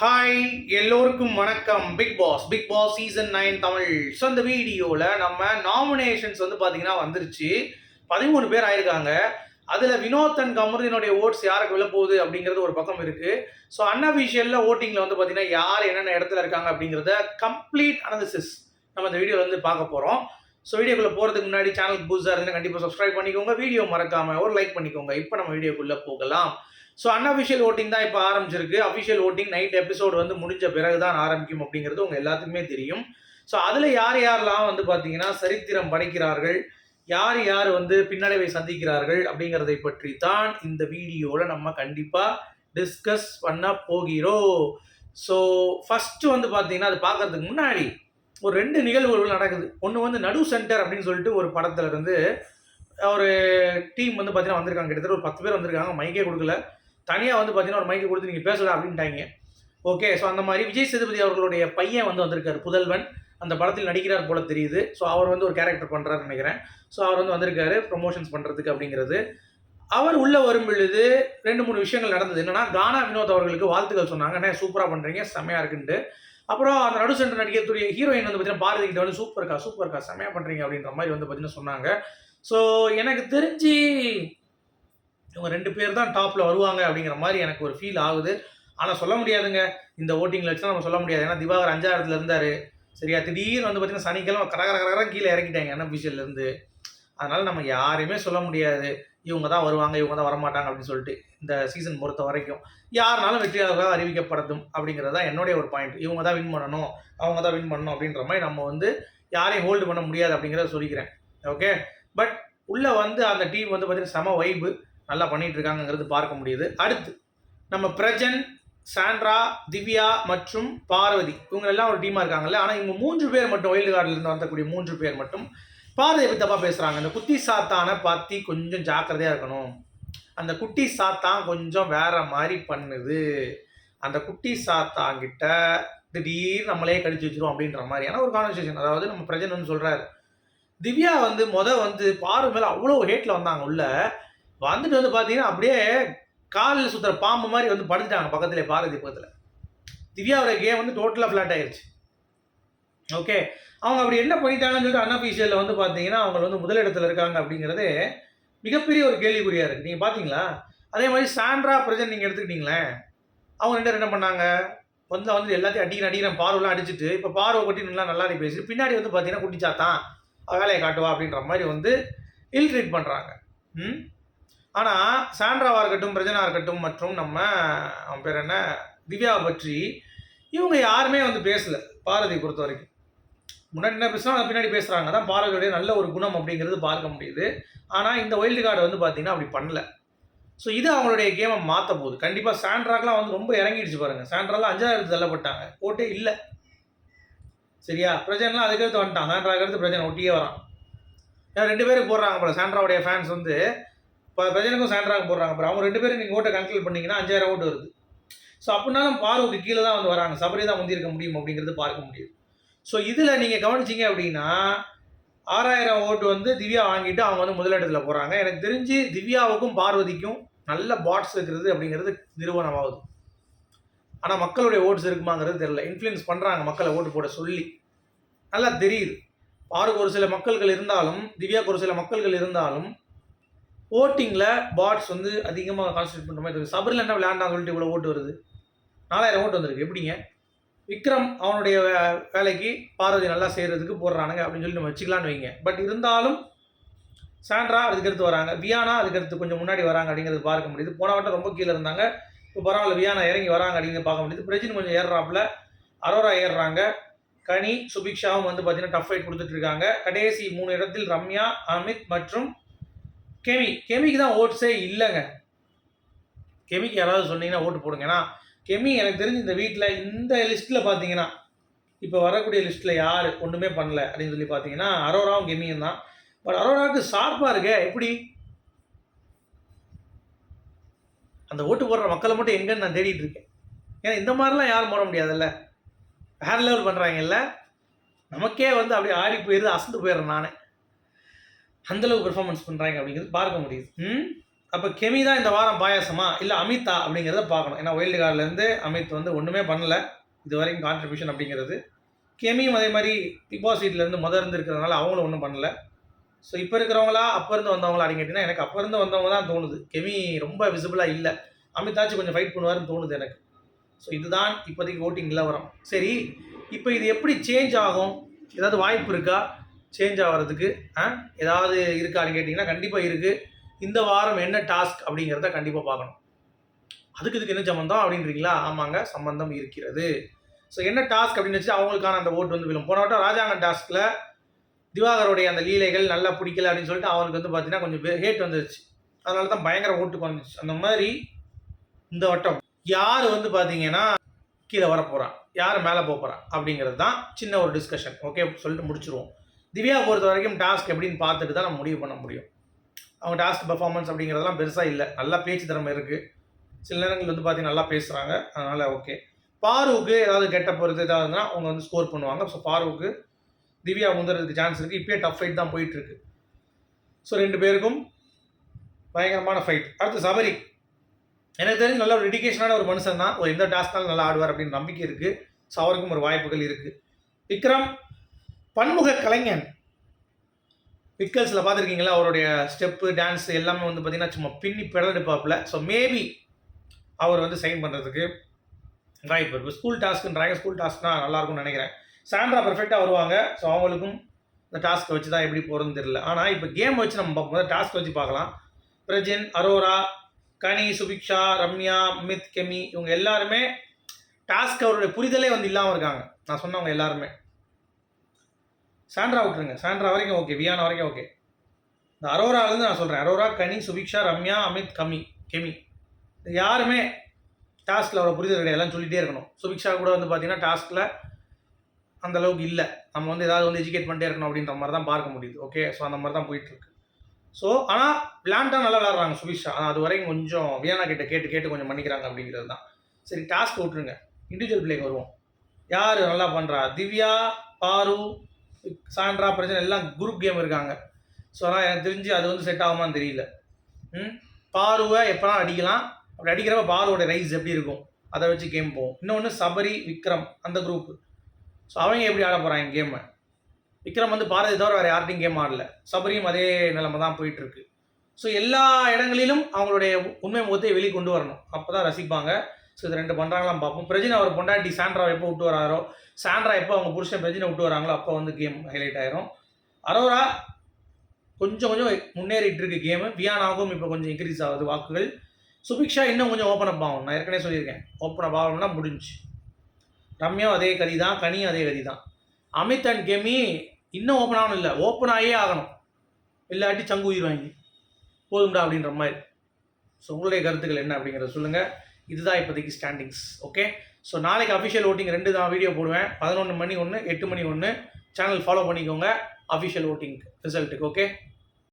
Hi எல்லோருக்கும் வணக்கம். Bigg Boss Bigg Boss season nine Tamil. So இந்த வீடியோவில் நம்ம நாமினேஷன்ஸ் வந்து பார்த்தீங்கன்னா வந்துருச்சு. பதிமூணு பேர் ஆயிருக்காங்க. அதில் வினோத் அண்ட் கமருதினுடைய ஓட்ஸ் யாருக்கு விழப்போகுது அப்படிங்கிறது ஒரு பக்கம் இருக்குது ஸோ அன்அஃபிஷியலில் ஓட்டிங்கில் வந்து பார்த்தீங்கன்னா யார் என்னென்ன இடத்துல இருக்காங்க அப்படிங்கிறத கம்ப்ளீட் அனாலிசிஸ் நம்ம இந்த வீடியோவில் வந்து பார்க்க போகிறோம் ஸோ வீடியோக்குள்ளே போகிறதுக்கு முன்னாடி சேனலுக்கு புதுசாக இருந்தால் கண்டிப்பாக சப்ஸ்கிரைப் பண்ணிக்கோங்க. வீடியோ மறக்காமல் ஒரு லைக் பண்ணிக்கோங்க. இப்போ நம்ம வீடியோக்குள்ளே போகலாம். ஸோ அன்அஃபிஷியல் ஓட்டிங் தான் இப்போ ஆரம்பிச்சிருக்கு. அஃபிஷியல் ஓட்டிங் நைட் எபிசோடு வந்து முடிஞ்ச பிறகு தான் ஆரம்பிக்கும் அப்படிங்கிறது உங்கள் எல்லாத்துக்குமே தெரியும். ஸோ அதில் யார் யாரெல்லாம் வந்து பார்த்தீங்கன்னா சரித்திரம் படைக்கிறார்கள் யார் யார் வந்து பின்னடைவை சந்திக்கிறார்கள் அப்படிங்கிறதை பற்றி தான் இந்த வீடியோவில் நம்ம கண்டிப்பாக டிஸ்கஸ் பண்ண போகிறோம். ஸோ ஃபஸ்ட்டு வந்து பார்த்தீங்கன்னா அது பார்க்கறதுக்கு முன்னாடி ஒரு ரெண்டு நிகழ்வுகள் நடக்குது. ஒன்று வந்து நடு சென்டர் அப்படின்னு சொல்லிட்டு ஒரு படத்துல இருந்து ஒரு டீம் வந்து பார்த்தீங்கன்னா வந்திருக்காங்க. கிட்டத்தட்ட ஒரு பத்து பேர் வந்திருக்காங்க. மைக்கே கொடுக்கல. தனியாக வந்து பார்த்தீங்கன்னா ஒரு மைக்கு கொடுத்து நீங்கள் பேசலாம் அப்படின்ட்டாங்க. ஓகே ஸோ அந்த மாதிரி விஜய் சேதுபதி அவர்களுடைய பையன் வந்து வந்திருக்காரு புதல்வன். அந்த படத்தில் நடிக்கிறார் போல தெரியுது. ஸோ அவர் வந்து ஒரு கேரக்டர் பண்ணுறாருன்னு நினைக்கிறேன். ஸோ அவர் வந்து வந்திருக்காரு ப்ரொமோஷன்ஸ் பண்ணுறதுக்கு அப்படிங்கிறது. அவர் உள்ளே வரும் பொழுது ரெண்டு மூணு விஷயங்கள் நடந்தது. என்னன்னா கானா வினோத் அவர்களுக்கு வாழ்த்துக்கள் சொன்னாங்க. என்ன சூப்பராக பண்ணுறீங்க செம்மையாக இருக்குன்ட்டு. அப்புறம் அந்த நடு சென்று நடிக்கக்கூடிய ஹீரோயின் வந்து பார்த்தீங்கன்னா பாரதி கிட்ட வந்து சூப்பராக இருக்கா செம்மையாக பண்ணுறீங்க அப்படின்ற மாதிரி வந்து பார்த்தீங்கன்னா சொன்னாங்க. ஸோ எனக்கு தெரிஞ்சு இவங்க ரெண்டு பேர் தான் டாப்பில் வருவாங்க அப்படிங்கிற மாதிரி எனக்கு ஒரு ஃபீல் ஆகுது. ஆனால் சொல்ல முடியாதுங்க. இந்த ஓட்டிங்கில் வச்சு நம்ம சொல்ல முடியாது. ஏன்னா திவாகர் அஞ்சாயிரத்துல இருந்தார். சரியா? திடீர்னு வந்து பார்த்தீங்கன்னா சனிக்கிழமை கர கர கர கீழே இறக்கிட்டாங்க NFBCL அதனால் நம்ம யாரையுமே சொல்ல முடியாது. இவங்க தான் வருவாங்க இவங்க தான் வரமாட்டாங்க அப்படின்னு சொல்லிட்டு இந்த சீசன் பொறுத்த வரைக்கும் யாருனாலும் வெற்றியாளர்களாக அறிவிக்கப்படட்டும் அப்படிங்கிறது தான் என்னுடைய ஒரு பாயிண்ட் இவங்க தான் வின் பண்ணணும் அவங்க தான் வின் பண்ணணும் அப்படின்ற மாதிரி நம்ம வந்து யாரையும் ஹோல்டு பண்ண முடியாது அப்படிங்கிறத சொல்லிக்கிறேன். ஓகே பட் உள்ளே வந்து அந்த டீம் வந்து பார்த்தீங்கன்னா செம வைப்பு நல்லா பண்ணிட்டு இருக்காங்கங்கிறது பார்க்க முடியுது. அடுத்து நம்ம பிரஜன் சாண்ட்ரா திவ்யா மற்றும் பார்வதி இவங்க எல்லாம் ஒரு டீமாக இருக்காங்கல்ல ஆனால் இவங்க மூன்று பேர் மட்டும் ஒயில்டு கார்டிலிருந்து வந்தக்கூடிய மூன்று பேர் மட்டும் பார்வதியை பற்றி தப்பாக பேசுகிறாங்க இந்த குட்டி சாத்தானை பற்றி கொஞ்சம் ஜாக்கிரதையாக இருக்கணும். அந்த குட்டி சாத்தான் கொஞ்சம் வேற மாதிரி பண்ணுது. அந்த குட்டி சாத்தாங்கிட்ட திடீர் நம்மளே கடிச்சு வச்சிரும் அப்படின்ற மாதிரியான ஒரு கான்வர்சேஷன் அதாவது நம்ம பிரஜன் வந்து சொல்கிறாரு திவ்யா வந்து மொதல் வந்து பார்வை மேலே அவ்வளோ ஹேட்டில் வந்தாங்க உள்ள. வந்துட்டு வந்து பார்த்தீங்கன்னா அப்படியே காலில் சுற்றுற பாம்பு மாதிரி வந்து படுத்துட்டாங்க பக்கத்தில் பாரதி பக்கத்தில். திவ்யாவோட கேம் வந்து டோட்டலாக ஃப்ளாட் ஆயிடுச்சு ஓகே அவங்க அப்படி என்ன பண்ணிட்டாங்கன்னு சொல்லிட்டு அன்அஃபீஷியலில் வந்து பார்த்தீங்கன்னா அவங்க வந்து முதலிடத்தில் இருக்காங்க அப்படிங்கிறதே மிகப்பெரிய ஒரு கேள்விக்குறியாக இருக்குது நீங்கள் பார்த்தீங்களா அதே மாதிரி சாண்ட்ரா பிரஜன் நீங்கள் எடுத்துக்கிட்டீங்களேன். அவங்க ரெண்டு என்ன பண்ணாங்க? வந்து வந்து எல்லாத்தையும் அடிக்கிறேன் அடிக்கிறேன் பார்வெல்லாம் அடிச்சுட்டு இப்போ பார்வை கொட்டி நல்லா நல்லா பேசி. பின்னாடி வந்து பார்த்தீங்கன்னா குட்டிச்சாத்தான் வேலையை காட்டுவா அப்படின்ற மாதிரி வந்து இல் ட்ரீட் பண்ணுறாங்க ம்? ஆனால் சாண்ட்ராவாக இருக்கட்டும் பிரஜனா இருக்கட்டும் மற்றும் நம்ம அவன் பேர் என்ன? திவ்யாவை பற்றி இவங்க யாருமே வந்து பேசலை பாரதியை பொறுத்த வரைக்கும். முன்னாடி என்ன பேசுனா பின்னாடி பேசுகிறாங்க தான் பாரதியுடைய நல்ல ஒரு குணம் அப்படிங்கிறது பார்க்க முடியுது. ஆனால் இந்த வைல்டு கார்டு வந்து பார்த்தீங்கன்னா அப்படி பண்ணல. ஸோ இது அவங்களுடைய கேமை மாற்ற போகுது. கண்டிப்பாக சாண்ட்ராக்கெலாம் வந்து ரொம்ப இறங்கிடுச்சு பாருங்கள் சாண்ட்ராலாம் அஞ்சாயிரத்து தள்ளப்பட்டாங்க. ஓட்டே இல்லை. சரியா? பிரஜன்லாம் அதுக்கடுத்து வந்துட்டான். சாண்ட்ராக்கு அடுத்து பிரஜன் ஒட்டியே வரான். ஏன்னா ரெண்டு பேரும் போடுறாங்க போல. சாண்ட்ராவுடைய ஃபேன்ஸ் வந்து இப்போ பிரஜனுக்கும் சாண்ட்ராங்க போடுறாங்க அப்புறம் அவங்க ரெண்டு பேரும் நீங்கள் ஓட்டை கன்சல்ட் பண்ணீங்கன்னா அஞ்சாயிரம் ஓட்டு வருது. ஸோ அப்படின்னாலும் பார்வைக்கு கீழே தான் வந்து வராங்க. சபரி தான் முந்திருக்க முடியும் அப்படிங்கிறது பார்க்க முடியும். ஸோ இதில் நீங்கள் கவனிச்சிங்க அப்படின்னா ஆறாயிரம் ஓட்டு வந்து திவ்யா வாங்கிட்டு அவங்க வந்து முதலிடத்தில் போகிறாங்க எனக்கு தெரிஞ்சு திவ்யாவுக்கும் பார்வதிக்கும் நல்ல பாட்ஸ் இருக்கிறது அப்படிங்கிறது நிறுவனமாகுது. ஆனால் மக்களுடைய ஓட்ஸ் இருக்குமாங்கிறது தெரியல. இன்ஃப்ளூயன்ஸ் பண்ணுறாங்க மக்களை ஓட்டு போட சொல்லி. நல்லா தெரியுது. பாருக்கு ஒரு சில மக்கள்கள் இருந்தாலும் திவ்யாவுக்கு ஒரு சில மக்கள்கள் இருந்தாலும் ஓட்டிங்கில் பாட்ஸ் வந்து அதிகமாக கான்சன்ட்ரேட் பண்ணுற மாதிரி இருக்குது சபரில் என்ன விளையாண்டான்னு சொல்லிட்டு இவ்வளோ ஓட்டு வருது. நாலாயிரம் ஓட்டு வந்திருக்கு. எப்படிங்க? விக்ரம் அவனுடைய வே- வேலைக்கு பார்வதி நல்லா செய்கிறதுக்கு போடுறானுங்க அப்படின்னு சொல்லி நம்ம வச்சுக்கலான்னு வைங்க. பட் இருந்தாலும் சாண்ட்ரா அதுக்கடுத்து வராங்க. வியானா அதுக்கடுத்து கொஞ்சம் முன்னாடி வராங்க அப்படிங்கிறது பார்க்க முடியுது. போன வட்டம் ரொம்ப கீழே இருந்தாங்க. இப்போ பரவாயில்ல வியானா இறங்கி வராங்க அப்படிங்கிறது பார்க்க முடியுது. பிரஜின் கொஞ்சம் ஏறுறாப்புல. அரோரா ஏறுறாங்க. கனி சுபிக்ஷாவும் வந்து பார்த்தீங்கன்னா டஃப் ஃபைட் கொடுத்துட்டு இருக்காங்க. கடைசி மூணு இடத்தில் ரம்யா அமித் மற்றும் கெமி கெமிக்கு தான் ஓட்ஸே இல்லைங்க. கெமிக்கு யாராவது சொன்னீங்கன்னா ஓட்டு போடுங்க. ஏன்னா கெமி எனக்கு தெரிஞ்சு இந்த வீட்டில் இந்த லிஸ்ட்டில் பார்த்தீங்கன்னா இப்போ வரக்கூடிய லிஸ்ட்டில் யார் ஒன்றுமே பண்ணல அப்படின்னு சொல்லி பார்த்தீங்கன்னா அரோராவும் கெமியும் தான். பட் அரோராவுக்கு ஷார்ப்பாக இருக்கே எப்படி? அந்த ஓட்டு போடுற மக்களை மட்டும் எங்கன்னு நான் தேடிட்டு இருக்கேன். ஏன்னா இந்த மாதிரிலாம் யாரும் போட முடியாதுல்ல. வேறு லெவல் பண்ணுறாங்கல்ல நமக்கே வந்து அப்படியே ஆடி போயிடுது அசந்து போயிடுறேன் நானே. அந்தளவுக்கு பெர்ஃபார்மன்ஸ் பண்ணுறாங்க அப்படிங்கிறது பார்க்க முடியுது. ம்? அப்போ கெமி தான் இந்த வாரம் பாயாசமா? இல்லை அமிதா அப்படிங்கிறத பார்க்கணும். ஏன்னா வைல்டு கார்ட்லேருந்து அமித் வந்து ஒன்றுமே பண்ணல. இது வரைக்கும் கான்ட்ரிபியூஷன் அப்படிங்கிறது. கெமியும் அதே மாதிரி பிக் பாஸ் வீட்லேருந்து முத இருந்து இருக்கிறதுனால அவங்களும் ஒன்றும் பண்ணல. ஸோ இப்போ இருக்கிறவங்களா அப்போ இருந்து வந்தவங்களா அப்படின்னு கேட்டிங்கன்னா எனக்கு அப்போ இருந்து வந்தவங்க தான் தோணுது. கெமி ரொம்ப விசிபிளாக இல்லை. அமிதாச்சும் கொஞ்சம் ஃபைட் பண்ணுவாருன்னு தோணுது எனக்கு. ஸோ இதுதான் இப்போதைக்கு ஓட்டிங் நிலவரம். சரி இப்போ இது எப்படி சேஞ்ச் ஆகும்? ஏதாவது வாய்ப்பு இருக்கா? சேஞ்ச் ஆகிறதுக்கு ஆ? ஏதாவது இருக்கான்னு கேட்டிங்கன்னா கண்டிப்பாக இருக்குது இந்த வாரம் என்ன டாஸ்க் அப்படிங்கிறத கண்டிப்பாக பார்க்கணும். அதுக்கு இதுக்கு என்ன சம்மந்தம் அப்படின்றீங்களா? ஆமாங்க சம்மந்தம் இருக்கிறது. ஸோ என்ன டாஸ்க் அப்படின்னு வச்சு அவங்களுக்கான அந்த ஓட்டு வந்து விழும். போன வட்டம் ராஜாங்க டாஸ்கில் திவாகருடைய அந்த லீலைகள் நல்லா பிடிக்கல அப்படின்னு சொல்லிட்டு அவங்களுக்கு வந்து பார்த்தீங்கன்னா கொஞ்சம் ஹேட் வந்துருச்சு. அதனால தான் பயங்கர ஓட்டு வந்துச்சு அந்த மாதிரி இந்த வட்டம். யார் வந்து பார்த்தீங்கன்னா கீழே வரப்போகிறான் யார் மேலே போகிறான் அப்படிங்கிறது தான் சின்ன ஒரு டிஸ்கஷன் ஓகே சொல்லிட்டு முடிச்சிருவோம். திவ்யா பொறுத்த வரைக்கும் டாஸ்க் எப்படின்னு பார்த்துட்டு தான் நம்ம முடிவு பண்ண முடியும். அவங்க டாஸ்க் பெர்ஃபார்மன்ஸ் அப்படிங்கிறதெல்லாம் பெருசாக இல்லை. நல்லா பேச்சு திறமை இருக்குது சில நேரங்கள் வந்து பார்த்தீங்கன்னா நல்லா பேசுகிறாங்க அதனால் ஓகே பாருவுக்கு ஏதாவது கெட்ட பொறுத்து ஏதாவதுன்னா அவங்க வந்து ஸ்கோர் பண்ணுவாங்க. ஸோ பாருவுக்கு திவ்யா முந்துறதுக்கு சான்ஸ் இருக்குது இப்போயே டஃப் ஃபைட் தான் போயிட்டுருக்கு ஸோ ரெண்டு பேருக்கும் பயங்கரமான ஃபைட் அடுத்து சபரி. எனக்கு தெரிஞ்சு நல்ல ஒரு டெடிக்கேஷனான ஒரு மனுஷன் தான். ஒரு எந்த டாஸ்க்னாலும் நல்லா ஆடுவார் அப்படின்னு நம்பிக்கை இருக்குது ஸோ அவருக்கும் ஒரு வாய்ப்புகள் இருக்குது விக்ரம் பன்முக கலைஞன். பிக்கல்ஸில் பார்த்துருக்கீங்களா? அவருடைய ஸ்டெப்பு டான்ஸ் எல்லாமே வந்து பார்த்தீங்கன்னா சும்மா பின்னி பிடலெடுப்பாப்பில் ஸோ மேபி அவர் வந்து சைன் பண்ணுறதுக்கு வாய்ப்பு இருக்குது ஸ்கூல் டாஸ்க்குன்றாங்க ஸ்கூல் டாஸ்க்னா நல்லாயிருக்கும்னு நினைக்கிறேன். சாண்ட்ரா பர்ஃபெக்டாக வருவாங்க. ஸோ அவங்களுக்கும் இந்த டாஸ்க்கை வச்சு தான் எப்படி போகிறதுன்னு தெரியல. ஆனால் இப்போ கேம் வச்சு நம்ம பார்க்கும்போது டாஸ்க் வச்சு பார்க்கலாம். பிரஜின் அரோரா கனி சுபிக்ஷா ரம்யா அமித் கெமி இவங்க எல்லாருமே டாஸ்க் அவருடைய புரிதலே வந்து இல்லாமல் இருக்காங்க. நான் சொன்னவங்க எல்லாருமே. சாண்ட்ரா விட்டுருங்க. சாண்ட்ரா வரைக்கும் ஓகே வியானா வரைக்கும் ஓகே இந்த அரோராலேருந்து நான் சொல்கிறேன் அரோரா கனி சுபிக்ஷா ரம்யா அமித் கமி கெமி. யாருமே டாஸ்கில் அவரை புரிதல் கிடையாது. எல்லாம் சொல்லிகிட்டே இருக்கணும். சுபிக்ஷா கூட வந்து பார்த்தீங்கன்னா டாஸ்கில் அந்த அளவுக்கு இல்லை. நம்ம வந்து ஏதாவது வந்து எஜுகேட் பண்ணிட்டே இருக்கணும் அப்படின்ற மாதிரி தான் பார்க்க முடியுது. ஓகே ஸோ அந்த மாதிரி தான் போயிட்டுருக்கு. ஸோ ஆனால் விளாண்டா நல்லா விளாட்றாங்க சுபிக்ஷா. ஆனால் அது வரைக்கும் கொஞ்சம் வியானா கிட்ட கேட்டு கேட்டு கொஞ்சம் பண்ணிக்கிறாங்க அப்படிங்கிறது தான். சரி டாஸ்க் விட்டுருங்க. இண்டிவிஜுவல் பிளேக்கு வருவோம். யார் நல்லா பண்ணுறா திவ்யா பாரு சாண்ட்ரா பிரச்சனை எல்லாம் குரூப் கேம் இருக்காங்க. ஸோ ஆனால் எனக்கு தெரிஞ்சு அது வந்து செட் ஆகுமான்னு தெரியல. ம்? பாருவை எப்போனா அடிக்கலாம். அப்படி அடிக்கிறப்ப பாருவோட ரைஸ் எப்படி இருக்கும்? அதை வச்சு கேம் போகும் இன்னொன்று சபரி விக்ரம் அந்த குரூப் ஸோ அவங்க எப்படி ஆட போகிறாங்க கேமை விக்ரம் வந்து பாரதி தவிர வேறு யார்ட்டையும் கேம் ஆடல. சபரியும் அதே நிலைமை தான் போயிட்டுருக்கு. ஸோ எல்லா இடங்களிலும் அவங்களுடைய உண்மை முகத்தை வெளியே கொண்டு வரணும். அப்போ தான் ரசிப்பாங்க. ஸோ இது ரெண்டு பண்ணுறாங்களாம் பார்ப்போம். பிரஜின் அவர் பொண்டாட்டி சாண்ட்ரா எப்போ விட்டு வராரோ? சாண்ட்ரா எப்போ அவங்க புருஷன் பிரஜினை விட்டு வராங்களோ அப்போ வந்து கேம் ஹைலைட் ஆயிரும். அரோரா கொஞ்சம் கொஞ்சம் முன்னேறிட்டு இருக்கு கேமு வியானாகவும் இப்போ கொஞ்சம் இன்க்ரீஸ் ஆகுது வாக்குகள். சுபிக்ஷா இன்னும் கொஞ்சம் ஓப்பன் அப் ஆகும். நான் ஏற்கனவே சொல்லியிருக்கேன். ஓப்பன் அப் ஆகணும்னா முடிஞ்சு. ரம்யா அதே கதி தான் கனியும் அதே கதி தான் அமித் அண்ட் கெமி இன்னும் ஓப்பன் ஆகணும் இல்லை. ஓப்பன் ஆகியே ஆகணும். இல்லாட்டி சங்கு உயிர் வாங்கி. போதும்டா அப்படின்ற மாதிரி. ஸோ உங்களுடைய கருத்துக்கள் என்ன அப்படிங்கிறத சொல்லுங்கள் இதுதான் இப்போதைக்கு ஸ்டாண்டிங்ஸ் ஓகே ஸோ நாளைக்கு அஃபிஷியல் ஓட்டிங் ரெண்டு தான் வீடியோ போடுவேன். பதினொன்று மணி ஒன்று எட்டு மணி ஒன்று சேனல் ஃபாலோ பண்ணிக்கோங்க. அஃபிஷியல் ஓட்டிங் ரிசல்ட்டுக்கு ஓகே